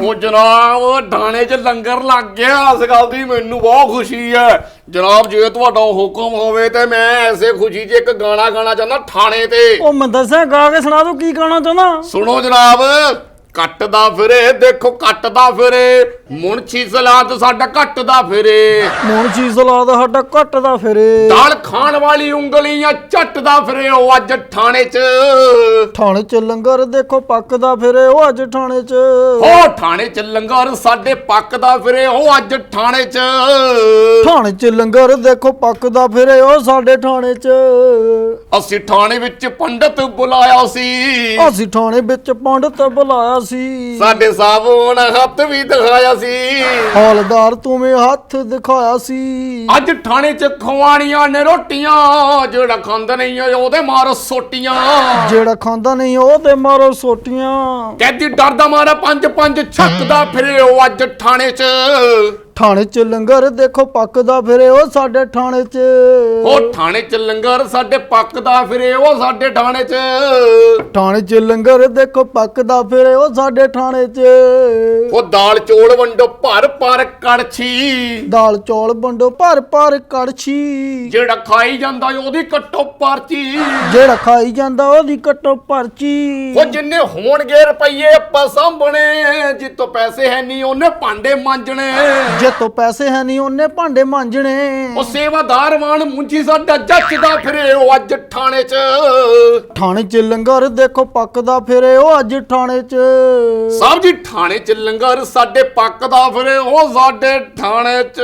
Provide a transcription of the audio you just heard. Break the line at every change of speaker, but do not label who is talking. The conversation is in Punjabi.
ਉਹ ਜਨਾਬ ਥਾਣੇ 'ਚ ਲੰਗਰ ਲੱਗ ਗਿਆ। ਇਸ ਗੱਲ ਦੀ ਮੈਨੂੰ ਬਹੁਤ ਖੁਸ਼ੀ ਹੈ। ਜਨਾਬ ਜੇ ਤੁਹਾਡਾ ਹੁਕਮ ਹੋਵੇ ਤੇ ਮੈਂ ਐਸੇ ਖੁਸ਼ੀ 'ਚ ਇੱਕ ਗਾਣਾ ਗਾਣਾ ਚਾਹੁੰਦਾ ਥਾਣੇ ਤੇ।
ਉਹ ਮੈਂ ਦੱਸਿਆ ਗਾ ਕੇ ਸੁਣਾ ਦੂੰ ਕੀ ਗਾਣਾ ਚਾਹੁੰਦਾ?
ਸੁਣੋ ਜਨਾਬ ਕੱਟਦਾ ਫਿਰੇ ਦੇਖੋ ਕੱਟਦਾ ਫਿਰੇ। ਮੁਨਸ਼ੀ ਸਲਾਦ ਸਾਡਾ ਕੱਟਦਾ ਫਿਰੇ।
ਮੁਨਸ਼ੀ ਸਲਾਦ ਸਾਡਾ ਘਟਦਾ ਫਿਰੇ।
ਦਾਲ ਖਾਣ ਵਾਲੀ ਉਂਗਲੀਆਂ ਚੱਟਦਾ ਫਿਰੇ ਉਹ ਅੱਜ ਥਾਣੇ 'ਚ।
ਥਾਣੇ ਚ ਲੰਗਰ ਦੇਖੋ ਪੱਕਦਾ ਫਿਰੇ ਉਹ ਅੱਜ ਥਾਣੇ ਚ।
ਉਹ ਥਾਣੇ 'ਚ ਲੰਗਰ ਸਾਡੇ ਪੱਕਦਾ ਫਿਰੇ ਉਹ ਅੱਜ ਥਾਣੇ 'ਚ।
ਥਾਣੇ ਚ ਲੰਗਰ ਦੇਖੋ ਪੱਕਦਾ ਫਿਰੇ ਉਹ ਸਾਡੇ ਥਾਣੇ ਚ।
ਅਸੀਂ ਥਾਣੇ ਵਿੱਚ ਪੰਡਤ ਬੁਲਾਇਆ ਸੀ।
ਅਸੀਂ ਥਾਣੇ ਵਿੱਚ ਪੰਡਤ ਬੁਲਾਇਆ ਸੀ।
ਸਾਡੇ ਸਾਬੂਨ ਹੱਥ ਵੀ ਦਿਖਾਇਆ ਸੀ।
ਹੌਲਦਾਰ ਤੂਵੇਂ ਹੱਥ ਦਿਖਾਇਆ ਸੀ।
ਅੱਜ ਥਾਣੇ 'ਚ ਖਵਾਣੀਆਂ ਨੇ ਰੋਟੀਆਂ ਜਿਹੜਾ ਖਾਂਦਾ ਨਹੀਂ ਉਹਦੇ ਮਾਰ ਸੋਟੀਆਂ।
ਜਿਹੜਾ ਖਾਂਦਾ ਨਹੀਂ ਉਹ ਤੇ ਮਾਰੋ ਸੋਟੀਆਂ।
ਕੈਦੀ ਡਰਦਾ ਮਾਰਾ ਪੰਜ ਪੰਜ ਛੱਕਦਾ ਫਿਰੇ ਉਹ ਅੱਜ ਥਾਣੇ 'ਚ।
ਥਾਣੇ ਚ ਲੰਗਰ ਦੇਖੋ ਪੱਕਦਾ ਫਿਰੇ ਉਹ ਸਾਡੇ ਥਾਣੇ ਚ।
ਉਹ ਥਾਣੇ 'ਚ ਲੰਗਰ ਸਾਡੇ ਪੱਕਦਾ ਫਿਰੇ ਉਹ ਸਾਡੇ ਥਾਣੇ 'ਚ।
ਥਾਣੇ ਚ ਲੰਗਰ ਦੇਖੋ ਪੱਕਦਾ ਫਿਰੇ ਉਹ ਸਾਡੇ ਥਾਣੇ ਚ।
ਉਹ ਦਾਲ ਚੋਲ ਵੰਡੋ ਭਰ ਭਰ ਕੜਛੀ।
ਦਾਲ ਚੌਲ ਵੰਡੋ ਭਰ ਭਰ ਕੜਛੀ।
ਜਿਹੜਾ ਖਾਈ ਜਾਂਦਾ ਉਹਦੀ ਕੱਟੋ ਪਰਚੀ।
ਜਿਹੜਾ ਖਾਈ ਜਾਂਦਾ ਉਹਦੀ ਕੱਟੋ ਪਰਚੀ।
ਉਹ ਜਿੰਨੇ ਹੋਣਗੇ ਰੁਪਈਏ ਆਪਾਂ ਸਾਂਭਣੇ ਜਿੱਤੋਂ ਪੈਸੇ ਹੈ ਨਹੀਂ ਉਹਨੇ ਭਾਂਡੇ ਮਾਂਜਣੇ।
ਜੇ ਤੋਂ ਪੈਸੇ ਹੈ ਨਹੀਂ ਉਹਨੇ ਭਾਂਡੇ ਮਾਂਜਣੇ।
ਉਹ ਸੇਵਾਦਾਰ ਮਾਨ ਮੁੰਜੀ ਸਾਡਾ ਜੱਜਦਾ ਫਿਰੇ ਉਹ ਅੱਜ ਥਾਣੇ 'ਚ।
ਥਾਣੇ ਚ ਲੰਗਰ ਦੇਖੋ ਪੱਕਦਾ ਫਿਰੇ ਉਹ ਅੱਜ ਥਾਣੇ ਚ।
ਸਾਹਿਬ ਜੀ ਥਾਣੇ 'ਚ ਲੰਗਰ ਸਾਡੇ ਪੱਕਦਾ ਫਿਰੇ ਉਹ ਸਾਡੇ ਥਾਣੇ 'ਚ।